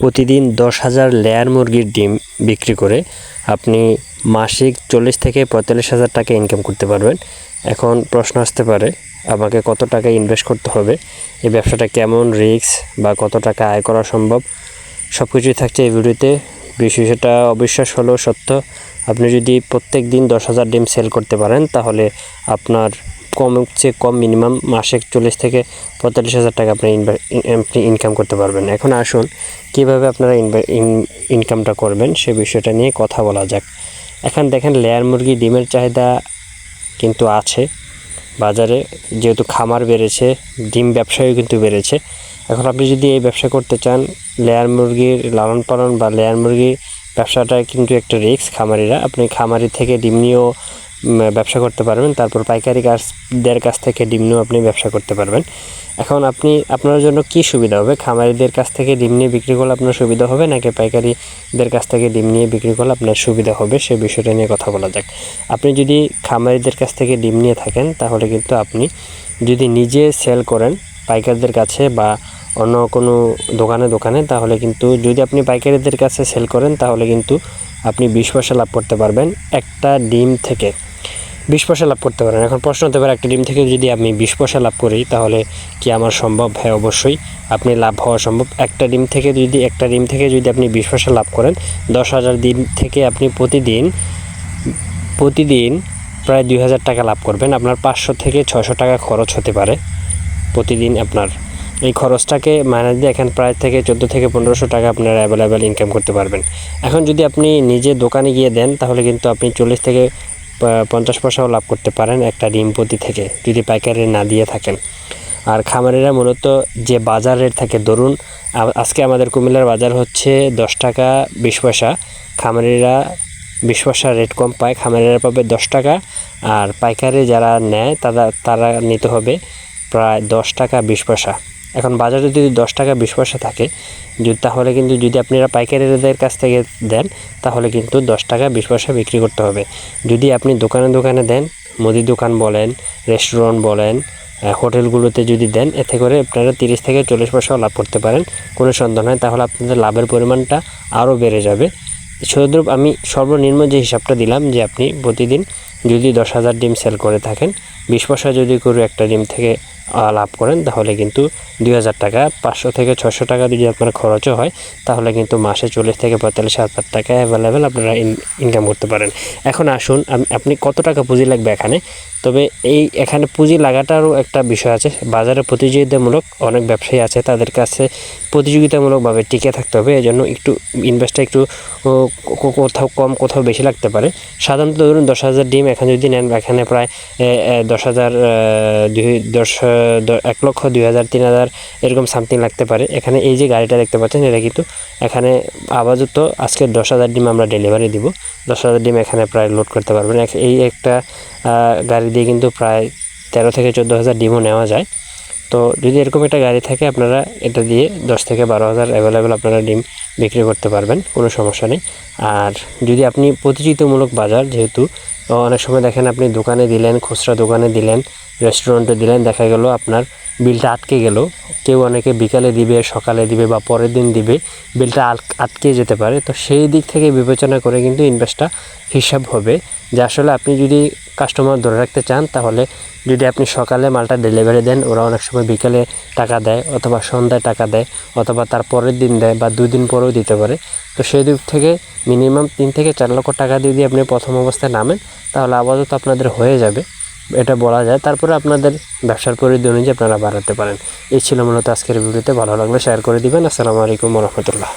প্রতিদিন দশ হাজার লেয়ার মুরগির ডিম বিক্রি করে আপনি মাসিক চল্লিশ থেকে পঁয়তাল্লিশ হাজার টাকা ইনকাম করতে পারবেন। এখন প্রশ্ন আসতে পারে, আমাকে কত টাকা ইনভেস্ট করতে হবে, এই ব্যবসাটা কেমন রিস্ক বা কত টাকা আয় করা সম্ভব সব কিছুই থাকছে এই ভিডিওতে। বিষয়টা অবিশ্বাস হলেও সত্য, আপনি যদি প্রত্যেক দিন দশ হাজার ডিম সেল করতে পারেন, তাহলে আপনার কম চেয়ে কম মিনিমাম মাসে চল্লিশ থেকে পঁয়তাল্লিশ হাজার টাকা আপনি আপনি ইনকাম করতে পারবেন। এখন আসুন, কীভাবে আপনারা ইনকামটা করবেন সে বিষয়টা নিয়ে কথা বলা যাক। এখন দেখেন লেয়ার মুরগি ডিমের চাহিদা কিন্তু আছে। বাজারে যেহেতু খামার বেড়েছে, ডিম ব্যবসায়ও কিন্তু বেড়েছে। এখন আপনি যদি এই ব্যবসা করতে চান লেয়ার মুরগির লালন পালন বা লেয়ার মুরগির ব্যবসাটা কিন্তু একটা রিস্ক খামারিরা। আপনি খামারি থেকে ডিম নিয়েও ব্যবসা করতে পারবেন। তারপর পাইকারি কাছদের কাছ থেকে ডিম নিয়েও আপনি ব্যবসা করতে পারবেন। এখন আপনি, আপনার জন্য কি সুবিধা হবে? খামারিদের কাছ থেকে ডিম নিয়ে বিক্রি করলে আপনার সুবিধা হবে, নাকি পাইকারিদের কাছ থেকে ডিম নিয়ে বিক্রি করলে আপনার সুবিধা হবে? সে বিষয়টা নিয়ে কথা বলা যাক। আপনি যদি খামারিদের কাছ থেকে ডিম নিয়ে থাকেন, তাহলে কিন্তু আপনি যদি নিজে সেল করেন পাইকারদের কাছে বা অন্য কোনো দোকানে দোকানে, তাহলে কিন্তু যদি আপনি পাইকারিদের কাছে সেল করেন, তাহলে কিন্তু আপনি বিশ পয়সা লাভ করতে পারবেন। একটা ডিম থেকে বিশ পয়সা লাভ করতে পারেন। এখন প্রশ্ন হতে পারে, একটা ডিম থেকে যদি আমি বিশ পয়সা লাভ করি, তাহলে কি আমার সম্ভব? হ্যাঁ অবশ্যই। আপনি লাভ হওয়া সম্ভব। একটা ডিম থেকে যদি, একটা ডিম থেকে যদি আপনি বিশ পয়সা লাভ করেন, দশ হাজার দিন থেকে আপনি প্রতিদিন প্রতিদিন প্রায় দুই হাজার টাকা লাভ করবেন। আপনার পাঁচশো থেকে ছশো টাকা খরচ হতে পারে প্রতিদিন আপনার। এই খরচটাকে মাইনাস দিয়ে এখানে প্রায় থেকে চোদ্দ থেকে পনেরোশো টাকা আপনারা অ্যাভেলেবেল ইনকাম করতে পারবেন। এখন যদি আপনি নিজে দোকানে গিয়ে দেন, তাহলে কিন্তু আপনি চল্লিশ থেকে পঞ্চাশ পয়সাও লাভ করতে পারেন একটা ডিম প্রতি থেকে, যদি পাইকারি না দিয়ে থাকেন। আর খামারিরা মূলত যে বাজার রেট থাকে, ধরুন আজকে আমাদের কুমিল্লার বাজার হচ্ছে দশ টাকা বিশ পয়সা, খামারিরা বিশ পয়সা রেট কম পায়, খামারিরা পাবে দশ টাকা, আর পাইকারি যারা নেয়, তারা তারা নিতে হবে প্রায় দশ টাকা বিশ পয়সা। এখন বাজারে যদি দশ টাকা বিশ পয়সা থাকে তাহলে কিন্তু যদি আপনারা পাইকারিদের কাছ থেকে দেন, তাহলে কিন্তু দশ টাকা বিশ পয়সা বিক্রি করতে হবে। যদি আপনি দোকানে দোকানে দেন মুদির দোকান বলেন, রেস্টুরেন্ট বলেন হোটেলগুলোতে যদি দেন, এতে করে আপনারা তিরিশ থেকে চল্লিশ পয়সাও লাভ করতে পারেন। কোনো সন্দেহ নয় তাহলে আপনাদের লাভের পরিমাণটা আরও বেড়ে যাবে। শুধু আমি সর্বনিম্ন যে হিসাবটা দিলাম যে আপনি প্রতিদিন যদি দশ হাজার ডিম সেল করে থাকেন, বিশ পয়সা যদি করে একটা ডিম থেকে লাভ করেন, তাহলে কিন্তু দুই হাজার টাকা, পাঁচশো থেকে ছশো টাকা যদি আপনার খরচও হয়, তাহলে কিন্তু মাসে চল্লিশ থেকে পঁয়তাল্লিশ হাজার টাকা অ্যাভেলেবেল আপনারা ইনকাম করতে পারেন। এখন আসুন আপনি কত টাকা পুঁজি লাগবে এখানে? তবে এই, এখানে পুঁজি লাগাটারও একটা বিষয় আছে। বাজারে প্রতিযোগিতামূলক অনেক ব্যবসায়ী আছে, তাদের কাছে প্রতিযোগিতামূলকভাবে টিকে থাকতে হবে এই জন্য একটু ইনভেস্টটা একটু কোথাও কম, কোথাও বেশি লাগতে পারে। সাধারণত ধরুন দশ হাজার ডিম এখানে যদি নেন, এখানে প্রায় দশ হাজার দুই, দশ এক লক্ষ দুই হাজার তিন হাজার এরকম সামথিং লাগতে পারে। এখানে এই যে গাড়িটা দেখতে পাচ্ছেন, এটা কিন্তু এখানে আপাতত আজকে দশ হাজার ডিম আমরা ডেলিভারি দিব। দশ হাজার ডিম এখানে প্রায় লোড করতে পারবেন। এই একটা গাড়ি দিয়ে কিন্তু প্রায় তেরো থেকে চোদ্দ হাজার ডিমও নেওয়া যায়। তো যদি এরকম একটা গাড়ি থাকে, আপনারা এটা দিয়ে দশ থেকে বারো হাজার অ্যাভেলেবেল আপনারা ডিম বিক্রি করতে পারবেন, কোনো সমস্যা নেই। আর যদি আপনি প্রতিযোগিতামূলক বাজার, যেহেতু, অনেক সময় দেখেন আপনি দোকানে দিলেন, খুচরা দোকানে দিলেন রেস্টুরেন্টে দিলেন, দেখা গেল আপনার বিলটা আটকে গেল। কেউ অনেকে বিকালে দিবে, সকালে দিবে বা পরের দিন দিবে, বিলটা আটকে যেতে পারে। তো সেই দিক থেকে বিবেচনা করে কিন্তু ইনভেস্টটা হিসাব হবে। যে আসলে আপনি যদি কাস্টমার ধরে রাখতে চান, তাহলে যদি আপনি সকালে মালটা ডেলিভারি দেন, ওরা অনেক সময় বিকালে টাকা দেয় অথবা সন্ধ্যায় টাকা দেয় অথবা তার পরের দিন দেয় বা দুই দিন পরেও দিতে পারে। তো সেই দিক থেকে মিনিমাম তিন থেকে চার লক্ষ টাকা দিয়ে দিয়ে আপনি প্রথম অবস্থায় নামেন, তাহলে আপাতত আপনাদের হয়ে যাবে। এটা বলা যায়। তারপরে আপনাদের ব্যবসার পরিধি অনুযায়ী আপনারা বাড়াতে পারেন। এই ছিল মূলত আজকের ভিডিওতে। ভালো লাগলে শেয়ার করে দিবেন। আসসালামু আলাইকুম রহমতুল্লাহ।